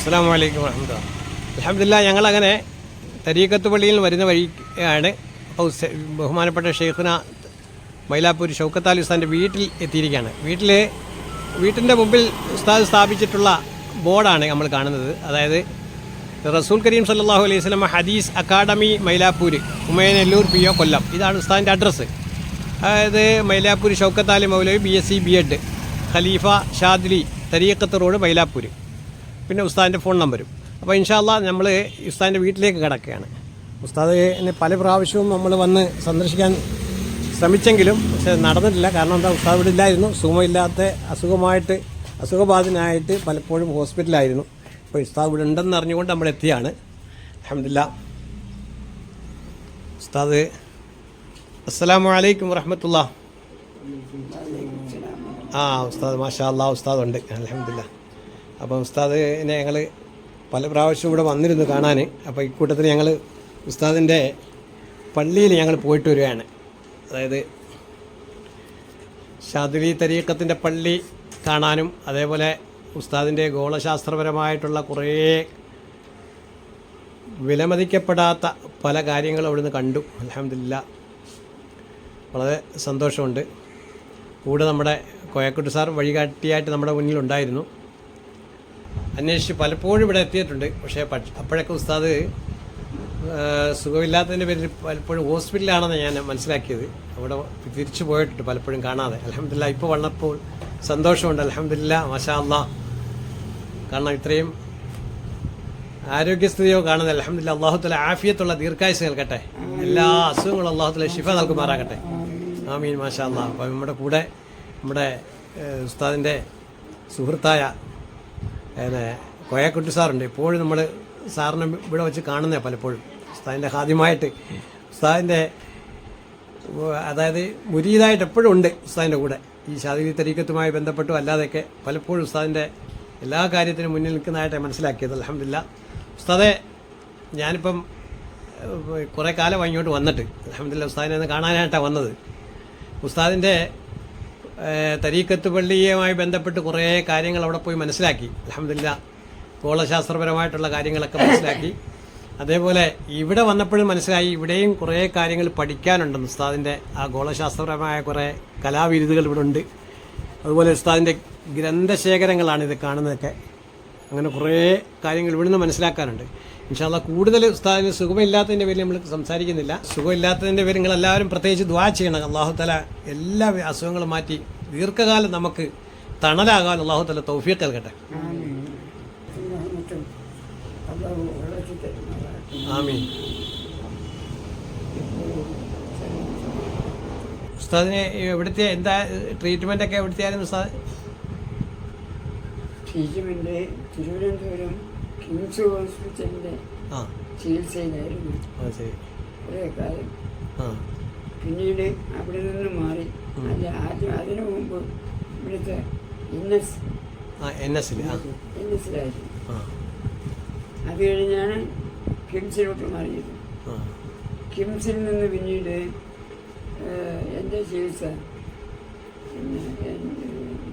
അസ്സാം വലൈക്കും വരഹമുല്ല അലഹമില്ല ഞങ്ങളങ്ങനെ തരീക്കത്ത് പള്ളിയിൽ വരുന്ന വഴിയാണ് ബഹുമാനപ്പെട്ട ഷെയ്ഖുന മൈലാപ്പൂർ ഷൗക്കത്ത് അലി ഉസ്താന്റെ വീട്ടിൽ എത്തിയിരിക്കുകയാണ്. വീട്ടിൽ വീട്ടിന്റെ മുമ്പിൽ ഉസ്താദ് സ്ഥാപിച്ചിട്ടുള്ള ബോർഡാണ് നമ്മൾ കാണുന്നത്. അതായത് റസൂൽ കരീം സല്ലാഹു അലൈഹി സ്വലമ ഹദീസ് academy Mylapore Umayanallur P O Kollam. ഇതാണ് ഉസ്താദിന്റെ അഡ്രസ്സ്. അതായത് മൈലാപ്പൂർ ഷൗക്കത്ത് അലി മൗലവി B S C B Ed ഖലീഫ ഷാദ്ലി തരീക്കത്ത് റോഡ് മൈലാപ്പൂർ പിന്നെ ഉസ്താദിന്റെ ഫോൺ നമ്പരും. അപ്പോൾ ഇൻഷാല്ല നമ്മൾ ഉസ്താദിന്റെ വീട്ടിലേക്ക് കിടക്കുകയാണ്. ഉസ്താദിനെ പല പ്രാവശ്യവും നമ്മൾ വന്ന് സന്ദർശിക്കാൻ ശ്രമിച്ചെങ്കിലും പക്ഷേ നടന്നിട്ടില്ല. കാരണം എന്താ ഉസ്താദ് ഇവിടെ ഇല്ലായിരുന്നു. സുഖമില്ലാത്ത അസുഖമായിട്ട് അസുഖബാധിനായിട്ട് പലപ്പോഴും ഹോസ്പിറ്റലായിരുന്നു അപ്പോൾ ഉസ്താദ് ഇവിടെ ഉണ്ടെന്ന് അറിഞ്ഞുകൊണ്ട് നമ്മൾ എത്തിയാണ്. അഹമ്മദില്ല ഉസ്താദ് അസ്സാം വലൈക്കും വറഹമത്തുള്ള ആ ഉസ്താദ് മാഷാ അല്ലാ ഉസ്താദ് ഉണ്ട്. അലഹമില്ല അപ്പോൾ ഉസ്താദിനെ ഞങ്ങൾ പല പ്രാവശ്യം ഇവിടെ വന്നിരുന്നു കാണാൻ അപ്പോൾ ഇക്കൂട്ടത്തിൽ ഞങ്ങൾ ഉസ്താദിന്റെ പള്ളിയിൽ ഞങ്ങൾ പോയിട്ട് വരികയാണ്. അതായത് ഷാദുലി തരീക്കത്തിന്റെ പള്ളി കാണാനും അതേപോലെ ഉസ്താദിന്റെ ഗോളശാസ്ത്രപരമായിട്ടുള്ള കുറേ വിലമതിക്കപ്പെടാത്ത പല കാര്യങ്ങളും അവിടുന്ന് കണ്ടു. അലഹമില്ല വളരെ സന്തോഷമുണ്ട്. കൂടെ നമ്മുടെ കോയക്കുട്ടി സാർ വഴികാട്ടിയായിട്ട് നമ്മുടെ മുന്നിലുണ്ടായിരുന്നു. അന്വേഷിച്ച് പലപ്പോഴും ഇവിടെ എത്തിയിട്ടുണ്ട്. പക്ഷേ അപ്പോഴൊക്കെ ഉസ്താദ് സുഖമില്ലാത്തതിന്റെ പേരിൽ പലപ്പോഴും ഹോസ്പിറ്റലിലാണെന്ന് ഞാൻ മനസ്സിലാക്കിയത്. അവിടെ തിരിച്ചു പോയിട്ടുണ്ട് പലപ്പോഴും കാണാതെ. അലഹമില്ല ഇപ്പോൾ വന്നപ്പോൾ സന്തോഷമുണ്ട്. അലഹമില്ല മഷാ കാരണം ഇത്രയും ആരോഗ്യസ്ഥിതിയോ കാണുന്നത് അലഹമില്ല അള്ളാഹുത്തല ആഫിയത്തുള്ള ദീർഘായുസ് നൽകട്ടെ. എല്ലാ അസുഖങ്ങളും അള്ളാഹുത്തല ഷിഫ നൽകുമാറാകട്ടെ. ആമീൻ മാഷാ അള്ളാഹ് അപ്പം നമ്മുടെ കൂടെ നമ്മുടെ ഉസ്താദിന്റെ സുഹൃത്തായ ഏത് കോയക്കുട്ടി സാറുണ്ട്. എപ്പോഴും നമ്മൾ സാറിനെ ഇവിടെ വെച്ച് കാണുന്നേ പലപ്പോഴും. ഉസ്താദിന്റെ ഹാദ്യമായിട്ട് ഉസ്താദിന്റെ അതായത് മുരീതായിട്ട് എപ്പോഴും ഉണ്ട് ഉസ്താദിന്റെ കൂടെ. ഈ ശാരീരിക തരീക്കത്തുമായി ബന്ധപ്പെട്ടും അല്ലാതെയൊക്കെ പലപ്പോഴും ഉസ്താദിന്റെ എല്ലാ കാര്യത്തിനും മുന്നിൽ നിൽക്കുന്നതായിട്ട് മനസ്സിലാക്കിയത്. അലഹമില്ല ഉസ്താദെ ഞാനിപ്പം കുറേ കാലം ഇങ്ങോട്ട് വന്നിട്ട്. അലഹമില്ല ഉസ്താദിനെ കാണാനായിട്ടാണ് വന്നത്. ഉസ്താദിന്റെ തരീക്കത്ത് പള്ളിയുമായി ബന്ധപ്പെട്ട് കുറേ കാര്യങ്ങൾ അവിടെ പോയി മനസ്സിലാക്കി. അലഹമില്ല ഗോളശാസ്ത്രപരമായിട്ടുള്ള കാര്യങ്ങളൊക്കെ മനസ്സിലാക്കി. അതേപോലെ ഇവിടെ വന്നപ്പോഴും മനസ്സിലായി ഇവിടെയും കുറേ കാര്യങ്ങൾ പഠിക്കാനുണ്ടെന്ന് ഉസ്താദിന്റെ ആ ഗോളശാസ്ത്രപരമായ കുറേ കലാവിരുതുകൾ ഇവിടെ ഉണ്ട്. അതുപോലെ ഉസ്താദിന്റെ ഗ്രന്ഥശേഖരങ്ങളാണ് ഇത് കാണുന്നതൊക്കെ. അങ്ങനെ കുറേ കാര്യങ്ങൾ ഇവിടുന്ന് മനസ്സിലാക്കാനുണ്ട്. ഇൻഷാല്ല കൂടുതൽ ഉസ്താദിന് സുഖമില്ലാത്തതിന്റെ പേരിൽ നമ്മൾ സംസാരിക്കുന്നില്ല. സുഖമില്ലാത്തതിന്റെ പേര് നിങ്ങൾ എല്ലാവരും പ്രത്യേകിച്ച് ദ്വാ ചെയ്യണം. അള്ളാഹു തല എല്ലാ അസുഖങ്ങളും മാറ്റി ദീർഘകാലം നമുക്ക് തണലാകാൻ അള്ളാഹു തല തൗഫീഖ് നൽകട്ടെ. ആമീൻ. ഉസ്താദിനെ എവിടുത്തെ എന്താ ട്രീറ്റ്മെന്റ് ഒക്കെ എവിടുത്തെയായിരുന്നു ഉസ്താദ്? ട്രീറ്റ്മെന്റ് തിരുവനന്തപുരം കിംസ് ഹോസ്പിറ്റലിന്റെ ചികിത്സയിലായിരുന്നു. കുറേ കാലം. പിന്നീട് അവിടെ നിന്ന് മാറി. അല്ല ആദ്യം അതിനു മുമ്പ് ഇവിടുത്തെ എൻ എസ് എൻ എസിലായിരുന്നു. അത് കഴിഞ്ഞാണ് കിംസിലോട്ട് മാറിയത്. കിംസിൽ നിന്ന് പിന്നീട് എന്റെ ചികിത്സ പിന്നെ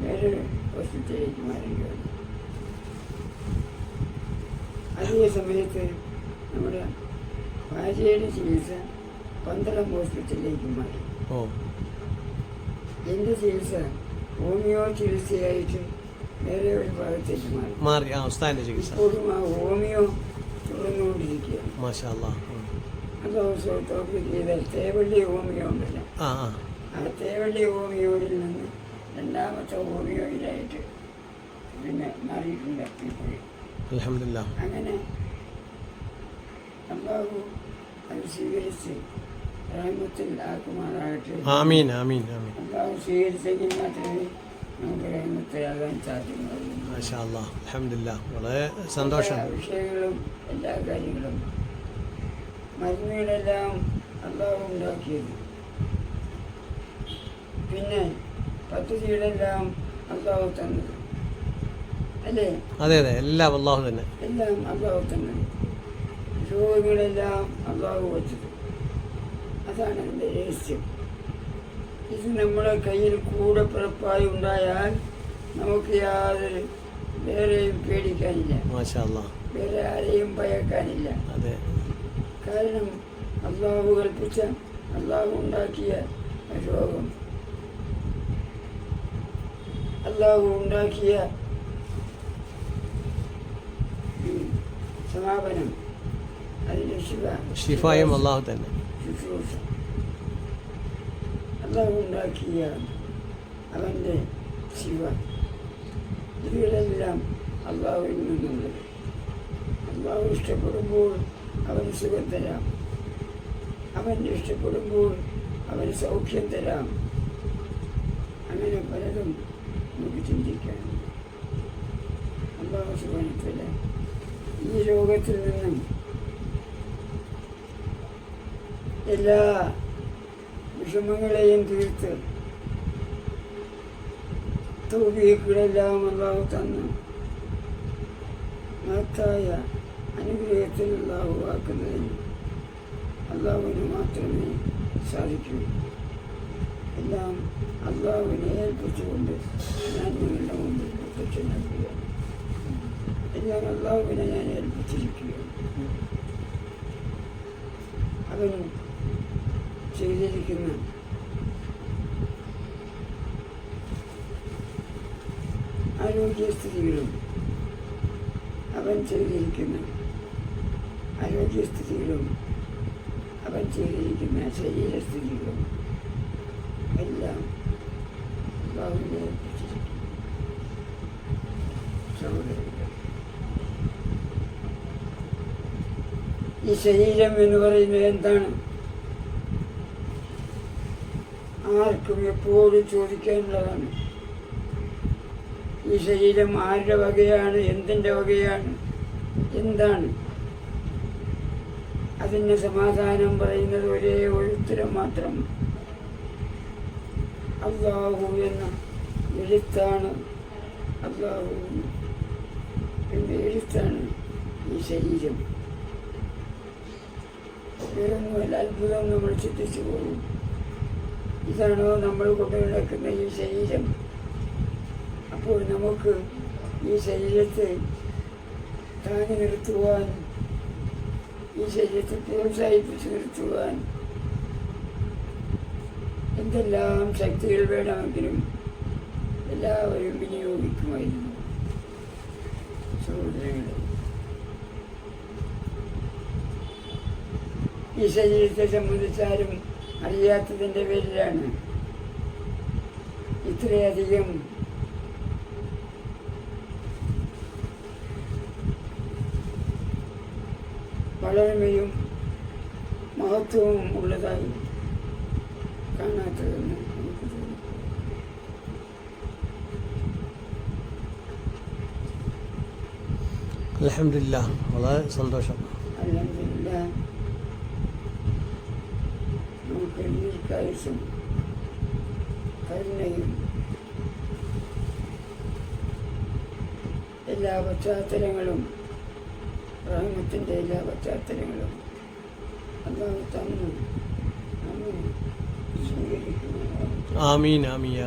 വേറെ ഹോസ്പിറ്റലിലേക്ക് മാറുകയാണ് അതേ സമയത്ത് നമ്മുടെ ഭാര്യയുടെ ചികിത്സ പന്തളം ഹോസ്പിറ്റലിലേക്ക് മാറി. എന്റെ ചികിത്സ ഹോമിയോ ചികിത്സയായിട്ട് വേറെ ഒരു ഭാഗത്തേക്ക് മാറി. മാറി ആ ഉസ്താദിന്റെ ചികിത്സ. ഇപ്പോഴും ആ ഹോമിയോ തുടർന്നുകൊണ്ടിരിക്കുകയാണ്. തേവള്ളി ഹോമിയോ ഉണ്ടല്ലോ ആ തേവള്ളി ഹോമിയോയിൽ നിന്ന് രണ്ടാമത്തെ ഹോമിയോയിലായിട്ട് പിന്നെ മാറിയിട്ടുണ്ട് ഇപ്പോഴും. അലഹമില്ല അങ്ങനെ അള്ളാഹു അത് സ്വീകരിച്ച് റഹ്മത്തിൽ ആക്കുമാറാകട്ടെ ആമീൻ ആമീൻ ആമീൻ അള്ളാഹു സ്വീകരിച്ചെങ്കിൽ മാത്രമേ നമുക്ക് റഹ്മത്തിലാകാൻ സാധ്യമാകൂ മാഷാ അല്ലാ അലഹമില്ല വളരെ സന്തോഷം എല്ലാ വിഷയങ്ങളും എല്ലാ കാര്യങ്ങളും മരുന്നുകളെല്ലാം അള്ളാഹു ഉണ്ടാക്കിയത് പിന്നെ പദ്ധതികളെല്ലാം അള്ളാഹു തന്നത്. അല്ലേ അതെ അതെ. എല്ലാം അള്ളാഹു തന്നെ. എല്ലാം അള്ളാഹു തന്നെ. രോഗങ്ങളെല്ലാം അള്ളാഹു വച്ചത് അതാണ് എന്റെ രഹസ്യം. ഇത് നമ്മുടെ കയ്യിൽ കൂടെ പിറപ്പായി ഉണ്ടായാൽ നമുക്ക് യാതൊരു വേറെയും പേടിക്കാനില്ല. വേറെ ആരെയും ഭയക്കാനില്ല. അതെ. കാരണം അള്ളാഹു കൽപ്പിച്ച അള്ളാഹു ഉണ്ടാക്കിയ രോഗം അള്ളാഹു ഉണ്ടാക്കിയ Sana benim. Eline şifa. Şifayım Allah'u Teala. Şükür olsun. Allah'ım laki ya. Efendi şifa. Yürüyelim. Allah'u ünlüdür. Allah'u işte kurumu. Efendi sıkıntıram. Efendi işte kurumu. Efendi savukyendiram. Efendi paradım. Bu bütün dikkat. Allah'u subhanahu teala. ഈ രോഗത്തിൽ നിന്നും എല്ലാ വിഷമങ്ങളെയും തീർത്ത് തൗബീക്കുകളെല്ലാം അള്ളാഹു തന്നു. മഹത്തായ അനുഗ്രഹത്തിൽ അള്ളാഹു ആക്കുന്നതിന് അള്ളാഹുവിന് മാത്രമേ സാധിക്കൂ. എല്ലാം അള്ളാഹുവിനെ ഏൽപ്പിച്ചുകൊണ്ട് ഞാൻ നിങ്ങളുടെ മുമ്പിൽ പ്രത്യക്ഷനാക്കുകയാണ്. എല്ലാം അള്ളാഹുവിനെ ഞാൻ ഏൽപ്പിച്ചിരിക്കുകയാണ്. അവൻ ചെയ്തിരിക്കുന്ന ആരോഗ്യസ്ഥിതികളും അവൻ ചെയ്തിരിക്കുന്ന ആരോഗ്യസ്ഥിതികളും അവൻ ചെയ്തിരിക്കുന്ന ശരീരസ്ഥിതികളും എല്ലാം അള്ളാഹുവിനെ ഏൽപ്പിച്ചിരിക്കുന്നു. സഹോദരങ്ങളെ ഈ ശരീരം എന്ന് പറയുന്നത് എന്താണ്? ആർക്കും എപ്പോഴും ചോദിക്കാനുള്ളതാണ്. ഈ ശരീരം ആരുടെ വകയാണ് എന്തിന്റെ വകയാണ് എന്താണ്? അതിന് സമാധാനം പറയുന്നത് ഒരേ ഉത്തരം മാത്രം. അള്ളാഹു എന്ന എഴുത്താണ് അള്ളാഹു. എന്ന എഴുത്താണ് ഈ ശരീരം. വേറൊന്നുമല്ല അത്ഭുതം നമ്മൾ ചിന്തിച്ചു പോകും ഇതാണോ നമ്മൾ കൊണ്ടു നടക്കുന്ന ഈ ശരീരം. അപ്പോൾ നമുക്ക് ഈ ശരീരത്തെ താങ്ങി നിർത്തുവാൻ ഈ ശരീരത്തെ പ്രോത്സാഹിപ്പിച്ച് നിർത്തുവാൻ എന്തെല്ലാം ശക്തികൾ വേണമെങ്കിലും എല്ലാവരും വിനിയോഗിക്കുമായിരുന്നു. സഹോദരങ്ങളെ ഈ ശരീരത്തെ സംബന്ധിച്ചാരും അറിയാത്തതിൻ്റെ പേരിലാണ് ഇത്രയധികം വളർമയും മഹത്വവും ഉള്ളതായി കാണാത്തതെന്ന് എനിക്ക് തോന്നുന്നു അലഹമില്ല വളരെ സന്തോഷം ദീർഘായുസും കരുണയും എല്ലാ പശ്ചാത്തലങ്ങളും റഹ്മത്തിന്റെ എല്ലാ പശ്ചാത്തലങ്ങളും അള്ളാഹു തന്നു. സ്വീകരിക്കുന്നു ആമീൻ ആമീൻ